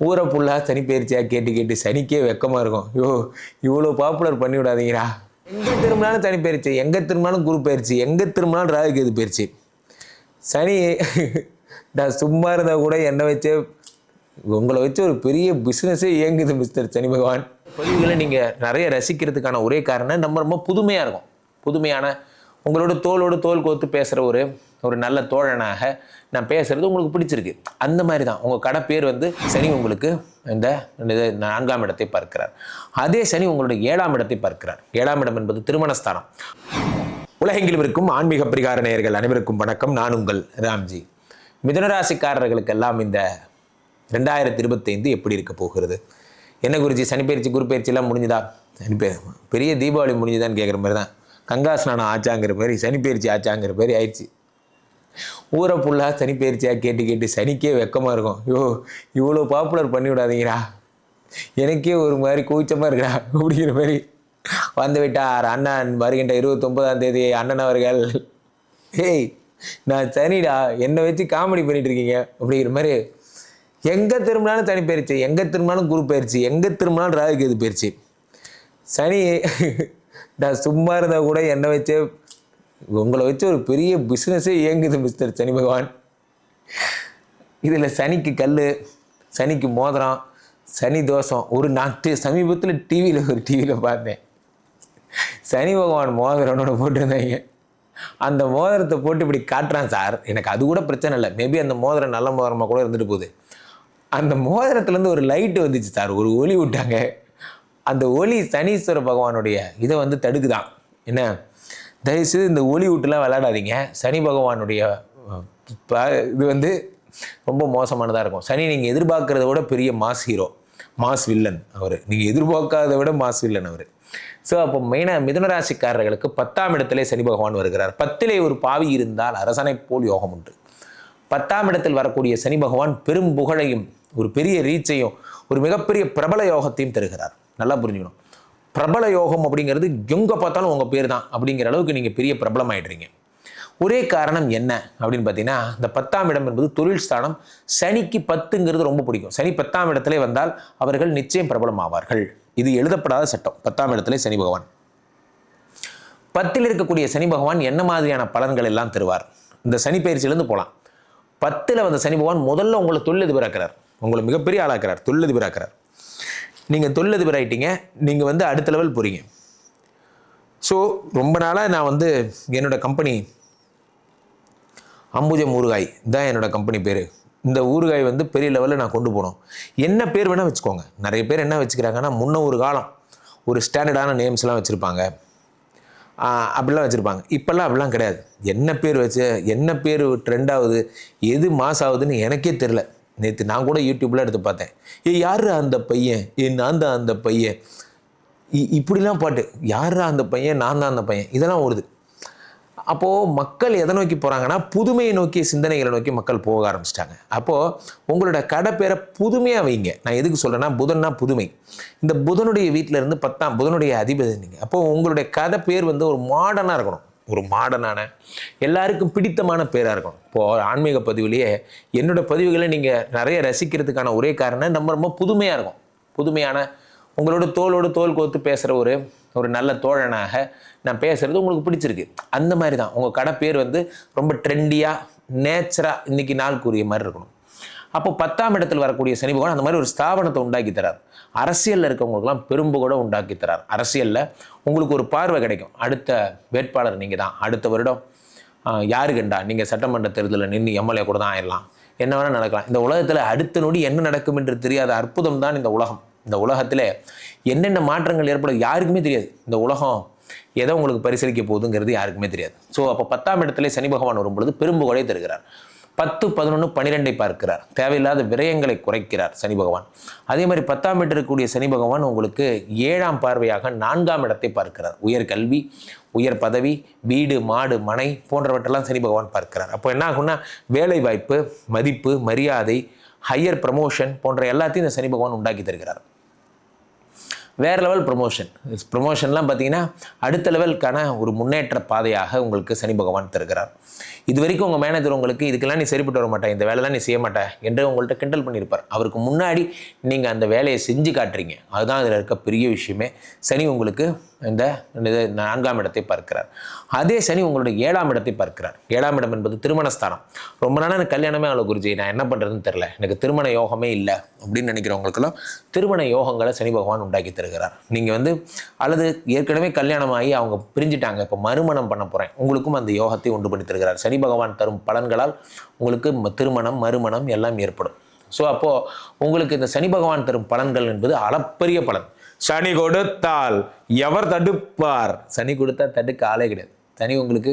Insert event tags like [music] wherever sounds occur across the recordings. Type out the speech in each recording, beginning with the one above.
ஊரை ஃபுல்லாக சனி பயிற்சியாக கேட்டு கேட்டு சனிக்கே வெக்கமாக இருக்கும். ஐயோ இவ்வளோ பாப்புலர் பண்ணி விடாதீங்கடா. எங்கே திரும்பினாலும் சனி பயிற்சி எங்கே திரும்பினாலும் குரு பயிற்சி எங்கே திரும்பினாலும் ராகு பயிற்சி சனி [laughs] நான் சும்மா இருந்தால் கூட என்னை வச்சே உங்களை வச்சு ஒரு பெரிய பிஸ்னஸே இயங்குது மிஸ்டர் சனி பகவான். பதிவுகளை நீங்கள் நிறைய ரசிக்கிறதுக்கான ஒரே காரணம் நம்ம ரொம்ப புதுமையாக இருக்கும். புதுமையான உங்களோட தோளோட தோல் கோத்து பேசுகிற ஒரு ஒரு நல்ல தோழனாக நான் பேசுகிறது உங்களுக்கு பிடிச்சிருக்கு. அந்த மாதிரி தான் உங்கள் கடை பேர் வந்து சனி உங்களுக்கு இந்த நான்காம் இடத்தை பார்க்கிறார். அதே சனி உங்களுடைய ஏழாம் இடத்தை பார்க்கிறார். ஏழாம் இடம் என்பது திருமணஸ்தானம். உலகெங்கிலும் இருக்கும் ஆன்மீக பரிகார நேயர்கள் அனைவருக்கும் வணக்கம். நான் உங்கள் ராம்ஜி. மிதனராசிக்காரர்களுக்கெல்லாம் இந்த ரெண்டாயிரத்தி இருபத்தைந்து எப்படி இருக்க போகிறது? என்ன குருஜி சனிப்பயிற்சி குரு பயிற்சியெல்லாம் முடிஞ்சுதா? சனிப்பே பெரிய தீபாவளி முடிஞ்சுதான்னு கேட்குற மாதிரி தான். கங்கா ஸ்நானம் ஆச்சாங்கிற மாதிரி சனிப்பயிற்சி ஆச்சாங்கிற மாதிரி ஆயிடுச்சு. ஊரை ஃபுல்லாக சனிப்பயிற்சியாக கேட்டு கேட்டு சனிக்கே வெக்கமாக இருக்கும். ஐயோ இவ்வளோ பாப்புலர் பண்ணி விடாதீங்கடா. எனக்கே ஒரு மாதிரி கூச்சமாக இருக்குடா. அப்படிங்கிற மாதிரி வந்து விட்டார் அண்ணன் வருகின்ற இருபத்தொம்பதாம் தேதி அண்ணன் அவர்கள் ஏய் நான் சனிடா என்னை வச்சு காமெடி பண்ணிட்டு இருக்கீங்க? அப்படிங்கிற மாதிரி எங்கே திரும்பினாலும் சனி பயிற்சி எங்கே திரும்பினாலும் குரு பயிற்சி எங்கே திரும்பினாலும் ராகு இது பயிற்சி சனி நான் சும்மா இருந்தால் கூட என்னை வச்சே உங்களை வச்சு ஒரு பெரிய பிஸ்னஸே இயங்குது மிஸ்டர் சனி பகவான். இதில் சனிக்கு கல் சனிக்கு மோதிரம் சனி தோஷம். ஒரு நான் சமீபத்தில் டிவியில் ஒரு டிவியில் பார்த்தேன். சனி பகவான் மோதிரம்னு போட்டிருந்தாங்க. அந்த மோதிரத்தை போட்டு இப்படி காட்டுறான் சார். எனக்கு அது கூட பிரச்சனை இல்லை. மேபி அந்த மோதிரம் நல்ல மோதிரமாக கூட இருந்துட்டு போகுது. அந்த மோதிரத்துலேருந்து ஒரு லைட்டு வந்துச்சு சார். ஒரு ஒளி விட்டாங்க. அந்த ஒளி சனீஸ்வர பகவானுடைய இதை வந்து தடுக்குதான். என்ன? தயவுசெய்து இந்த ஒளி விளையாடாதீங்க சனி பகவானுடைய ப- இது வந்து ரொம்ப மோசமானதாக இருக்கும். சனி நீங்கள் எதிர்பார்க்குறத விட பெரிய மாஸ் ஹீரோ மாஸ் வில்லன் அவர். நீங்கள் எதிர்பார்க்காத விட மாஸ் வில்லன் அவர். ஸோ அப்போ மெயினாக மிதுனராசிக்காரர்களுக்கு பத்தாம் இடத்திலே சனி பகவான் வருகிறார். பத்திலே ஒரு பாவி இருந்தால் அரசனை போல் யோகம் உண்டு. பத்தாம் இடத்தில் வரக்கூடிய சனி பகவான் பெரும் புகழையும் ஒரு பெரிய ரீச்சையும் ஒரு மிகப்பெரிய பிரபல யோகத்தையும் தருகிறார். நல்லா புரிஞ்சுக்கணும். பிரபல யோகம் அப்படிங்கிறது எங்கே பார்த்தாலும் உங்கள் பேர் தான் அப்படிங்கிற அளவுக்கு நீங்கள் பெரிய பிரபலம் ஆகிடுறீங்க ஒரே காரணம் என்ன அப்படின்னு பார்த்தீங்கன்னா இந்த பத்தாம் இடம் என்பது தொழில் ஸ்தானம். சனிக்கு பத்துங்கிறது ரொம்ப பிடிக்கும். சனி பத்தாம் இடத்திலே வந்தால் அவர்கள் நிச்சயம் பிரபலம் ஆவார்கள் இது எழுதப்படாத சட்டம். பத்தாம் இடத்திலே சனி பகவான். பத்தில் இருக்கக்கூடிய சனி பகவான் என்ன மாதிரியான பலன்கள் எல்லாம் தருவார்? இந்த சனி பயிற்சியிலேருந்து போகலாம் பத்தில் வந்த சனி பகவான் முதல்ல உங்களை தொழிலதிபராக்கிறார். உங்களை மிகப்பெரிய ஆளாக்கிறார். தொழிலதிபராக்கிறார். நீங்கள் தொழிலதிபர் ஆகிட்டீங்க நீங்கள் வந்து அடுத்த லெவல் போகிறீங்க ஸோ ரொம்ப நாளாக நான் வந்து என்னோட கம்பெனி அம்புஜம் ஊறுகாய் தான் என்னோட கம்பெனி பேர். இந்த ஊறுகாய் வந்து பெரிய லெவலில் நான் கொண்டு போனோம். என்ன பேர் வேணால் வச்சுக்கோங்க. நிறைய பேர் என்ன வச்சுக்கிறாங்கன்னா முன்ன ஒரு காலம் ஒரு ஸ்டாண்டர்டான நேம்ஸ்லாம் வச்சுருப்பாங்க. அப்படிலாம் வச்சுருப்பாங்க. இப்போல்லாம் அப்படிலாம் கிடையாது. என்ன பேர் வச்சு என்ன பேர் ட்ரெண்ட் ஆகுது எது மாஸ் ஆகுதுன்னு எனக்கே தெரில நேற்று நான் கூட யூடியூப்பில் எடுத்து பார்த்தேன். ஏ யார் அந்த பையன்? ஏ நான் தான் அந்த பையன். இ- இப்படிலாம் பாட்டு. யாரா அந்த பையன்? நான் தான் அந்த பையன். இதெல்லாம் வருது அப்போது மக்கள் எதை நோக்கி போகிறாங்கன்னா புதுமையை நோக்கி சிந்தனைகளை நோக்கி மக்கள் போக ஆரம்பிச்சிட்டாங்க. அப்போது உங்களோட கடை பேரை புதுமையாக வைங்க. நான் எதுக்கு சொல்கிறேன்னா புதன்னா புதுமை. இந்த புதனுடைய வீட்டில் இருந்து பத்தாம் புதனுடைய அதிபதி நீங்கள் அப்போது உங்களுடைய கதை பேர் வந்து ஒரு மாடர்னாக இருக்கணும். ஒரு மாடர்னான எல்லாருக்கும் பிடித்தமான பேராக இருக்கணும். இப்போது ஆன்மீக பதிவுலேயே என்னோட பதிவுகளை நீங்கள் நிறைய ரசிக்கிறதுக்கான ஒரே காரணம் நம்ம ரொம்ப புதுமையாக இருக்கும். புதுமையான உங்களோட தோளோட தோல் கோத்து பேசுகிற ஒரு ஒரு நல்ல தோழனாக நான் பேசுகிறது உங்களுக்கு பிடிச்சிருக்கு. அந்த மாதிரி தான். உங்கள் கடை பேர் வந்து ரொம்ப ட்ரெண்டியாக நேச்சராக இன்றைக்கி நாளுக்குரிய மாதிரி இருக்கணும். அப்போ பத்தாம் இடத்தில் வரக்கூடிய சனி பகவான் அந்த மாதிரி ஒரு ஸ்தாபனத்தை உண்டாக்கி தரார். அரசியலில் இருக்கவங்களுக்குலாம் பெரும்புகூட உண்டாக்கி தரார். அரசியலில் உங்களுக்கு ஒரு பார்வை கிடைக்கும். அடுத்த வேட்பாளர் நீங்கள் தான். அடுத்த வருடம் யாரு கண்டா? நீங்கள் சட்டமன்ற தேர்தலில் நின்று எம்எல்ஏ கூட தான் ஆயிடலாம் என்ன வேணால் நடக்கலாம். இந்த உலகத்தில் அடுத்த நொடி என்ன நடக்கும் என்று தெரியாத அற்புதம் தான் இந்த உலகம். இந்த உலகத்தில் என்னென்ன மாற்றங்கள் ஏற்படும் யாருக்குமே தெரியாது. இந்த உலகம் எதை உங்களுக்கு பரிசீலிக்க போகுதுங்கிறது யாருக்குமே தெரியாது. ஸோ அப்போ பத்தாம் இடத்துல சனி பகவான் வரும்பொழுது பொழுது பெரும்புகழை தருகிறார். பத்து பதினொன்று பன்னிரெண்டை பார்க்கிறார். தேவையில்லாத விரயங்களை குறைக்கிறார் சனி பகவான். அதே மாதிரி பத்தாம் இடத்தில் இருக்கக்கூடிய சனி பகவான் உங்களுக்கு ஏழாம் பார்வையாக நான்காம் இடத்தை பார்க்கிறார். உயர் கல்வி உயர் பதவி வீடு மாடு மனை போன்றவற்றெல்லாம் சனி பகவான் பார்க்கிறார். அப்போ என்ன ஆகும்னா வேலை வாய்ப்பு மதிப்பு மரியாதை ஹையர் ப்ரமோஷன் போன்ற எல்லாத்தையும் இந்த சனி பகவான் உண்டாக்கி தருகிறார். வேறு லெவல் ப்ரொமோஷன் ப்ரொமோஷன்லாம் பார்த்தீங்கன்னா அடுத்த லெவலுக்கான ஒரு முன்னேற்ற பாதையாக உங்களுக்கு சனி பகவான் தருகிறார். இது வரைக்கும் உங்கள் மேனேஜர் உங்களுக்கு இதுக்கெல்லாம் நீ சரிப்பட்டு வர மாட்டேன் இந்த வேலைலாம் நீ செய்ய மாட்டேன் என்று உங்கள்கிட்ட கிண்டல் பண்ணியிருப்பார். அவருக்கு முன்னாடி நீங்கள் அந்த வேலையை செஞ்சு காட்டுறீங்க. அதுதான் அதில் இருக்க பெரிய விஷயமே. சனி உங்களுக்கு இந்த நான்காம் இடத்தை பார்க்கிறார். அதே சனி உங்களுடைய ஏழாம் இடத்தை பார்க்கிறார். ஏழாம் இடம் என்பது திருமணஸ்தானம். ரொம்ப நாளாக எனக்கு கல்யாணமே ஆகல குருஜி. நான் என்ன பண்ணுறதுன்னு தெரில எனக்கு திருமண யோகமே இல்லை அப்படின்னு நினைக்கிறவங்களுக்கெல்லாம் திருமண யோகங்களை சனி பகவான் உண்டாக்கி தருகிறார். நீங்கள் வந்து அல்லது ஏற்கனவே கல்யாணம் ஆகி அவங்க பிரிஞ்சிட்டாங்க. இப்போ மறுமணம் பண்ண போகிறேன் உங்களுக்கும் அந்த யோகத்தை உண்டு பண்ணி தருகிறார். சனி பகவான் தரும் பலன்களால் உங்களுக்கு திருமணம் மறுமணம் எல்லாம் ஏற்படும். ஸோ அப்போது உங்களுக்கு இந்த சனி பகவான் தரும் பலன்கள் என்பது அளப்பரிய பலன். சனி கொடுத்தால் எவர் தடுப்பார்? சனி கொடுத்தா தடுக்க ஆளே கிடையாது. சனி உங்களுக்கு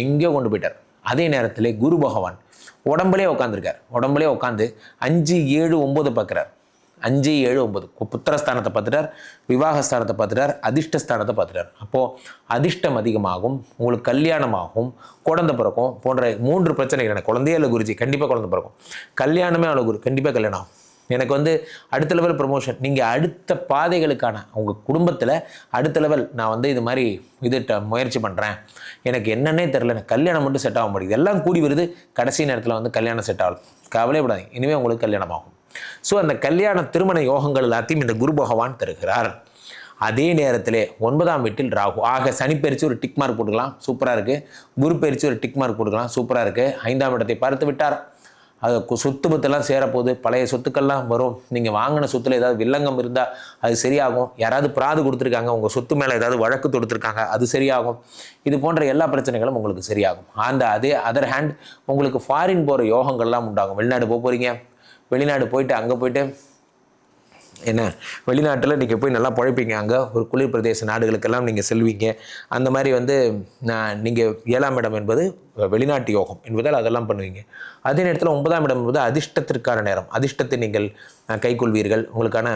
எங்கேயோ கொண்டு போயிட்டார். அதே நேரத்தில் குரு பகவான் உடம்புலே உட்காந்துருக்கார் உடம்புலே உட்காந்து அஞ்சு ஏழு ஒம்பது பார்க்குறார். அஞ்சு ஏழு ஒன்பது. புத்திரஸ்தானத்தை பார்த்துட்டார் விவாகஸ்தானத்தை பார்த்துட்டார் அதிர்ஷ்டஸ்தானத்தை பார்த்துட்டார். அப்போது அதிர்ஷ்டம் அதிகமாகும் உங்களுக்கு கல்யாணமாகும் குழந்தை பிறக்கும் போன்ற மூன்று பிரச்சனைகள் எனக்கு. குழந்தையே இல்லை குருஜி. கண்டிப்பாக குழந்தை பிறக்கும். கல்யாணமே அவ்வளோ குரு கண்டிப்பாக கல்யாணம் ஆகும். எனக்கு வந்து அடுத்த லெவல் ப்ரொமோஷன் நீங்கள் அடுத்த பாதைகளுக்கான உங்கள் குடும்பத்தில் அடுத்த லெவல் நான் வந்து இது மாதிரி இது முயற்சி பண்ணுறேன் எனக்கு என்னன்னே தெரில எனக்கு கல்யாணம் மட்டும் செட் ஆக மாட்டேங்குது. எல்லாம் கூடி வருது கடைசி நேரத்தில் வந்து கல்யாணம் செட் ஆகும் கவலைப்படாதீங்க இனிமேல் உங்களுக்கு கல்யாணம் ஆகும் ஸோ அந்த கல்யாண திருமண யோகங்கள் எல்லாத்தையும் இந்த குரு பகவான் தருகிறார். அதே நேரத்திலே ஒன்பதாம் வீட்டில் ராகு. ஆக சனி பயிற்சி ஒரு டிக் மார்க் போட்டுக்கலாம். சூப்பராக இருக்குது குரு பயிற்சி ஒரு டிக் மார்க் போட்டுக்கலாம். சூப்பராக இருக்குது ஐந்தாம் இடத்தை பார்த்து விட்டார். அது சொத்து பத்தெல்லாம் சேரப்போகுது. பழைய சொத்துக்கள்லாம் வரும். நீங்கள் வாங்கின சொத்துல ஏதாவது வில்லங்கம் இருந்தால் அது சரியாகும். யாராவது பிராது கொடுத்துருக்காங்க. உங்கள் சொத்து மேலே ஏதாவது வழக்கு தொடுத்துருக்காங்க. அது சரியாகும். இது போன்ற எல்லா பிரச்சனைகளும் உங்களுக்கு சரியாகும். அந்த அதே அதர் ஹேண்ட் உங்களுக்கு ஃபாரின் போகிற யோகங்கள்லாம் உண்டாகும். வெளிநாடு போக போகிறீங்க வெளிநாடு போயிட்டு அங்கே போயிட்டு என்ன வெளிநாட்டில் நீங்கள் போய் நல்லா பழைப்பீங்க. அங்கே ஒரு குளிர் பிரதேச நாடுகளுக்கெல்லாம் நீங்கள் செல்வீங்க. அந்த மாதிரி வந்து நீங்கள் ஏழாம் இடம் என்பது வெளிநாட்டு யோகம் என்பதால் அதெல்லாம் பண்ணுவீங்க. அதே நேரத்தில் ஒன்பதாம் இடம் என்பது அதிர்ஷ்டத்திற்கான நேரம். அதிர்ஷ்டத்தை நீங்கள் கைக்கொள்வீர்கள். உங்களுக்கான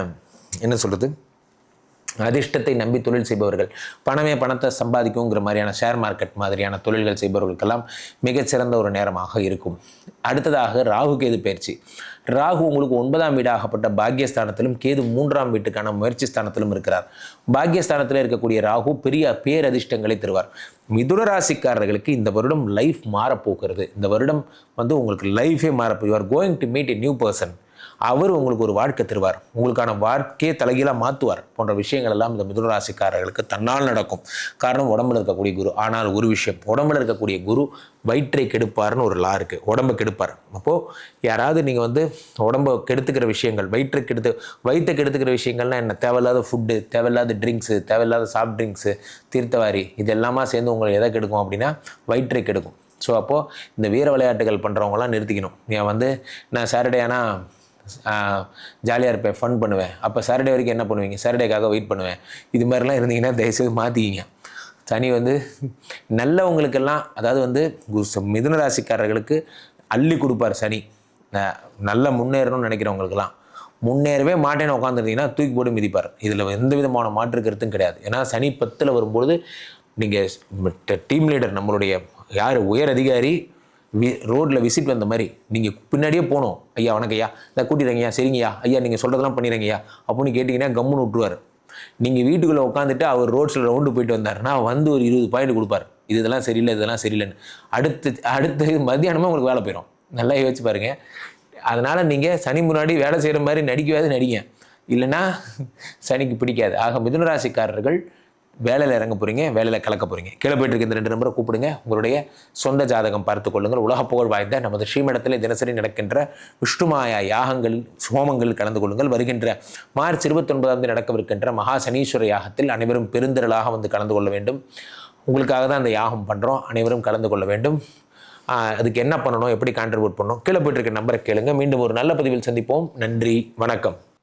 என்ன சொல்கிறது அதிர்ஷ்டத்தை நம்பி தொழில் செய்பவர்கள் பணமே பணத்தை சம்பாதிக்குங்கிற மாதிரியான ஷேர் மார்க்கெட் மாதிரியான தொழில்கள் செய்பவர்களுக்கெல்லாம் மிகச்சிறந்த ஒரு நேரமாக இருக்கும். அடுத்ததாக ராகு கேது பயிற்சி. ராகு உங்களுக்கு ஒன்பதாம் வீடாகப்பட்ட பாக்கியஸ்தானத்திலும் கேது மூன்றாம் வீட்டுக்கான முயற்சி ஸ்தானத்திலும் இருக்கிறார். பாக்கியஸ்தானத்தில் இருக்கக்கூடிய ராகு பெரிய பேரதிர்ஷ்டங்களை தருவார். மிதுன ராசிக்காரர்களுக்கு இந்த வருடம் லைஃப் மாறப்போகிறது. இந்த வருடம் வந்து உங்களுக்கு லைஃபே மாறப்போ you are going to meet a new person அவர் உங்களுக்கு ஒரு வாழ்க்கை தருவார். உங்களுக்கான வாழ்க்கையை தலைகீழாக மாற்றுவார் போன்ற விஷயங்கள் எல்லாம் இந்த மிதுனராசிக்காரர்களுக்கு தன்னால் நடக்கும். காரணம் உடம்புல இருக்கக்கூடிய குரு. ஆனால் ஒரு விஷயம் உடம்புல இருக்கக்கூடிய குரு வயிற்றை கெடுப்பார்னு ஒரு லா இருக்குது உடம்பை கெடுப்பார். அப்போது யாராவது நீங்கள் வந்து உடம்பை கெடுத்துக்கிற விஷயங்கள் வயிற்றை கெடுத்து வயிற்றை கெடுத்துக்கிற விஷயங்கள்னால் என்ன? தேவையில்லாத ஃபுட்டு தேவையில்லாத ட்ரிங்க்ஸு தேவையில்லாத சாஃப்ட் ட்ரிங்க்ஸு தீர்த்தவாரி இது எல்லாமா சேர்ந்து உங்களை எதை கெடுக்கும் அப்படின்னா வயிற்றை கெடுக்கும். ஸோ அப்போது இந்த வீர விளையாட்டுகள் பண்ணுறவங்களாம் நிறுத்திக்கணும். நீங்கள் வந்து நான் சாட்டர்டே ஆனால் ஜாலியாக இருப்பேன் ஃபன் பண்ணுவேன். அப்போ சாட்டர்டே வரைக்கும் என்ன பண்ணுவீங்க? சாட்டர்டேக்காக வெயிட் பண்ணுவேன். இது மாதிரிலாம் இருந்தீங்கன்னா தயவுசெய்து மாற்றிக்கிங்க சனி வந்து நல்லவங்களுக்கெல்லாம் அதாவது வந்து மிதுன ராசிக்காரர்களுக்கு அள்ளி கொடுப்பார் சனி. நல்ல முன்னேறணும்னு நினைக்கிறவங்களுக்கெல்லாம். முன்னேறவே மாட்டேன்னு உட்காந்துருந்தீங்கன்னா தூக்கி போட்டு மிதிப்பார். இதில் எந்த விதமான மாற்று கருத்தும் கிடையாது. ஏன்னா சனி பத்தில் வரும்பொழுது நீங்கள் டீம் லீடர் நம்மளுடைய யார்? உயர் அதிகாரி ரோட்டில் விசிட் வந்த மாதிரி நீங்கள் பின்னாடியே போகணும் ஐயா வணக்கம் ஐயா. இதை கூட்டிடுறீங்கய்யா சரிங்கய்யா. ஐயா நீங்கள் சொல்கிறதெல்லாம் பண்ணிடுங்கய்யா அப்படின்னு கேட்டிங்கன்னா கம்முன்னு விட்டுருவார். நீங்கள் வீட்டுக்குள்ளே உட்காந்துட்டு அவர் ரோட்ஸில் ரவுண்டு போயிட்டு வந்தாருன்னா வந்து ஒரு இருபது பாயிண்ட் கொடுப்பார். இது இதெல்லாம் சரியில்லை இதெல்லாம் சரியில்லைன்னு. அடுத்து அடுத்து மத்தியானமே உங்களுக்கு வேலை போயிடும் நல்லா யோசிச்சு பாருங்கள் அதனால் நீங்கள் சனி முன்னாடி வேலை செய்கிற மாதிரி நடிக்கவே நடிங்க. இல்லைன்னா சனிக்கு பிடிக்காது. ஆக மிதுன ராசிக்காரர்கள் வேலையில் இறங்க போகிறீங்க வேலையில் கலக்க போகிறீங்க கீழே போயிட்டு இருக்க இந்த ரெண்டு நம்பரை கூப்பிடுங்க. உங்களுடைய சொந்த ஜாதகம் பார்த்து கொள்ளுங்கள். உலக புகழ் வாய்ந்த நமது ஸ்ரீமடத்தில் தினசரி நடக்கின்ற விஷ்ணுமாயா யாகங்கள் ஹோமங்கள் கலந்து கொள்ளுங்கள். வருகின்ற மார்ச் இருபத்தொன்பதாம் தேதி நடக்கவிருக்கின்ற மகா சனீஸ்வர யாகத்தில் அனைவரும் பெருந்திரளாக வந்து கலந்து கொள்ள வேண்டும். உங்களுக்காக தான் அந்த யாகம் பண்ணுறோம் அனைவரும் கலந்து கொள்ள வேண்டும். அதுக்கு என்ன பண்ணணும்? எப்படி கான்ட்ரிபியூட் பண்ணணும்? கீழே போயிட்டு இருக்க நம்பரை கேளுங்க. மீண்டும் ஒரு நல்ல பதிவில் சந்திப்போம். நன்றி. வணக்கம்.